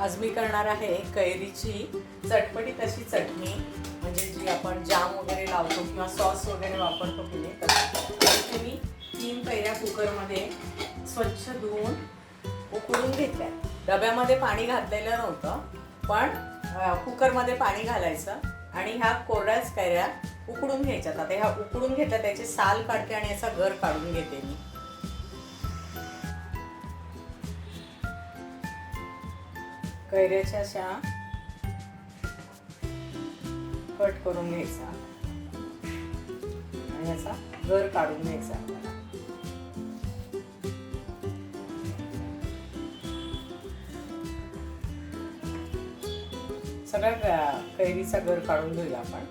आज मी करणार आहे कैरीची चटपटीत अशी चटणी म्हणजे जी आपण जाम वगैरे लावतो किंवा सॉस वगैरे वापरतो की नाही मी तीन कैऱ्या कुकरमध्ये स्वच्छ धुवून उकळून घेतल्या. डब्यामध्ये पाणी घातलेलं नव्हतं पण कुकरमध्ये पाणी घालायचं आणि ह्या कोरड्याच कैऱ्या उकडून घ्यायच्यात. आता ह्या उकडून घेतल्या त्याचे साल काढते आणि याचा घर काढून घेते मी. कैऱ्याच्या अशा कट करून घ्यायचा. आणि याचा गर काढून घ्यायचा. सगळ्या कैरीचा गर काढून घेऊया आपण.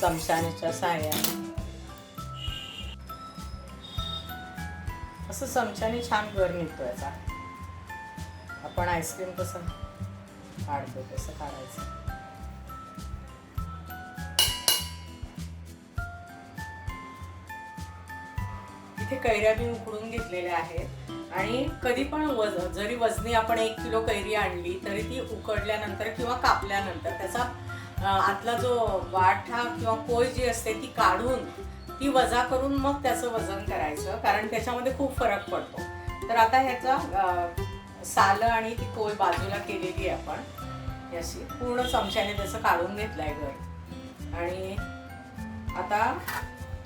चमच्याच्या साह्याने असं चमच्याने छान गर निघतो याचा. आपण आईस्क्रीम कसं काढतो तसं काढायचं? इथे कैऱ्या मी उकडून घेतलेल्या आहेत. आणि कधी पण वज जरी वजनी आपण एक किलो कैरी आणली तरी ती उकडल्यानंतर किंवा कापल्यानंतर त्याचा आतला जो वाठा किंवा कोय जी असते ती काढून ती वजा करून मग त्याचं वजन करायचं कारण त्याच्यामध्ये खूप फरक पडतो. तर आता ह्याचा सालं आणि ती कोल बाजूला केलेली आहे आपण. अशी पूर्ण चमच्याने त्याचं काढून घेतलं आहे गर आणि आता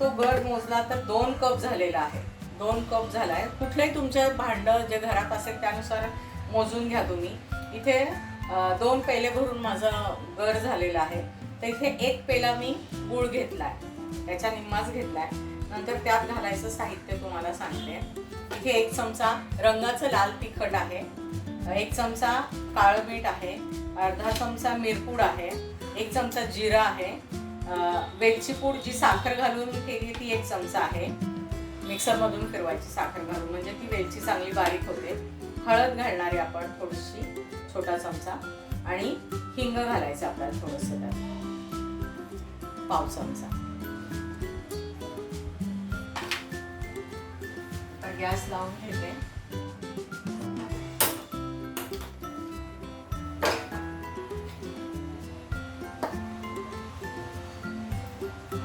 तो गड मोजला तर दोन कप झालेला आहे. दोन कप झाला आहे कुठलंही तुमचं भांडं जे घरात असेल त्यानुसार मोजून घ्या तुम्ही. इथे दोन पेले भरून माझं गड झालेलं आहे. तर इथे एक पेला मी गुळ आहे त्याच्या निम्माच घेतला आहे नंतर त्यात घालायचं साहित्य तुम्हाला सांगते. इथे एक चमचा रंगाचं लाल तिखट आहे. एक चमचा काळं मीठ आहे. अर्धा चमचा मिरपूड आहे. एक चमचा जिरा आहे. वेलचीपूड वेलची पूड जी साखर घालून केली ती एक चमचा आहे. मिक्सरमधून फिरवायची साखर घालून. म्हणजे ती वेलची चांगली बारीक होते. हळद घालणार आहे आपण थोडीशी छोटा चमचा. आणि हिंग घालायचं आपल्याला थोडंसं त्यात. पाव चमचा. गॅस लावून घेते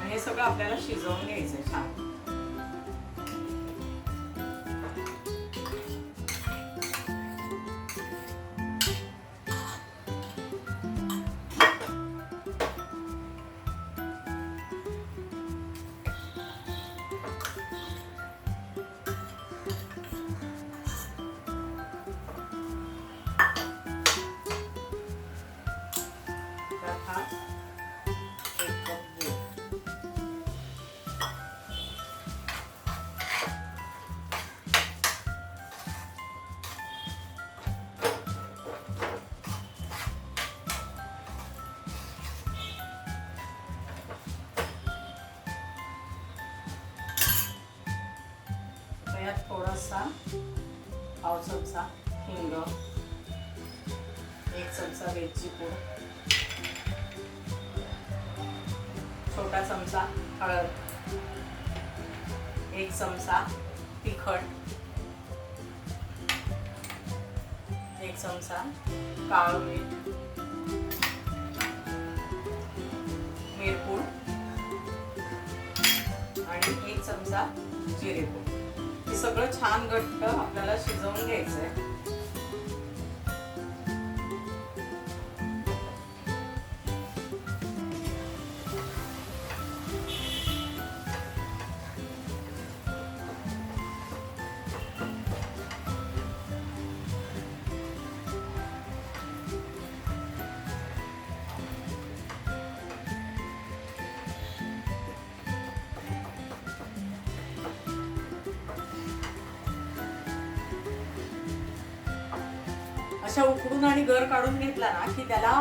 हे सगळं आपल्याला शिजवून घ्यायचं छान. एक कप यात थोडासा पाव चमचा हिंग एक चमचा वेलची पूड छोटा चमचा हळद एक चमचा तिखट एक चमचा काळं मीठ मिरपूड आणि एक चमचा जिरेपूड. हे सगळं छान घट्ट आपल्याला शिजवून घ्यायचं आहे अशा उकडून आणि गर काढून घेतला ना की त्याला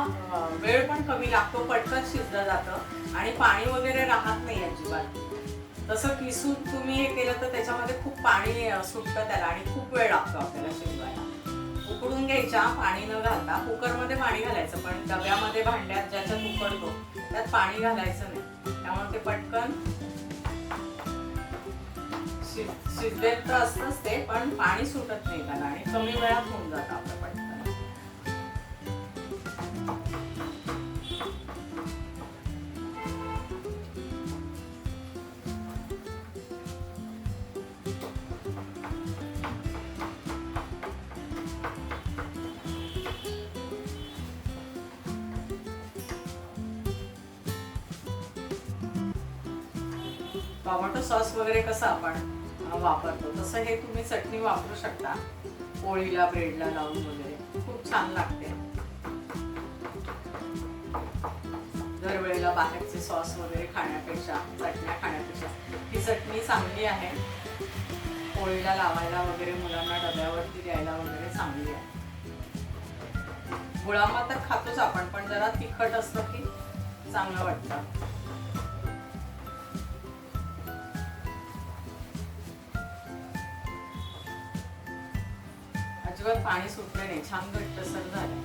वेळ पण कमी लागतो पटकन शिजलं जातं आणि पाणी वगैरे राहत नाही अजिबात. तसं किसून तुम्ही हे केलं तर त्याच्यामध्ये खूप पाणी सुटतं त्याला आणि खूप वेळ लागतो आपल्याला शिजवायला. उकडून घ्यायच्या पाणी न घालता कुकरमध्ये पाणी घालायचं पण डब्यामध्ये भांड्यात ज्याच्यात उकडतो त्यात पाणी घालायचं नाही. त्यामुळे ते पटकन शिज शिजलेलं तर असतंच ते पण पाणी सुटत नाही त्याला आणि कमी वेळात होऊन जातं आपलं. टोमॅटो सॉस वगैरे कसं आपण वापरतो? तसं हे तुम्ही चटणी वापरू शकता पोळीला ब्रेडला लावून वगैरे. खूप छान लागते. दरवेळेला बाहेरचे सॉस वगैरे खाण्यापेक्षा चटण्या खाण्यापेक्षा ही चटणी चांगली आहे. पोळीला लावायला वगैरे मुलांना डब्यावरती द्यायला वगैरे चांगली आहे. गुळामा तर खातोच आपण पण जरा तिखट असतं की चांगलं वाटतं. अजिबात पाणी सुटले नाही. छान घट्टसर झालं.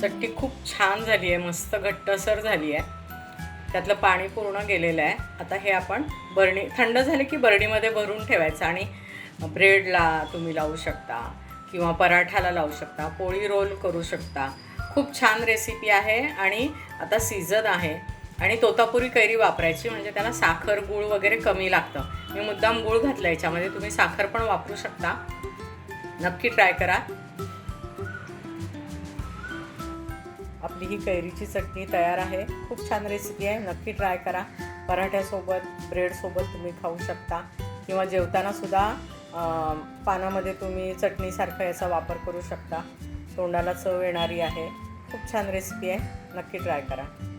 चटणी खूप छान झाली आहे मस्त घट्टसर झाली आहे. त्यातलं पाणी पूर्ण गेलेलं आहे. आता हे आपण बरणी थंड झालं की बरणीमध्ये भरून ठेवायचं आणि ब्रेडला तुम्ही लावू शकता किंवा पराठाला लावू शकता पोळी रोल करू शकता. खूप छान रेसिपी आहे आणि आता सीझन आहे आणि तोतापुरी कैरी वापरायची म्हणजे त्याला साखर गूळ वगैरे कमी लागतं. मी मुद्दाम गूळ घातला याच्यामध्ये तुम्ही साखर पण वापरू शकता. नक्की ट्राय करा. आपली ही कैरीची चटणी तयार आहे. खूप छान रेसिपी आहे. नक्की ट्राय करा. पराठ्यासोबत ब्रेडसोबत तुम्ही खाऊ शकता किंवा जेवताना सुद्धा पानामध्ये तुम्ही चटणीसारखं याचा वापर करू शकता. तोंडाला चव येणारी आहे. खूप छान रेसिपी आहे. नक्की ट्राय करा.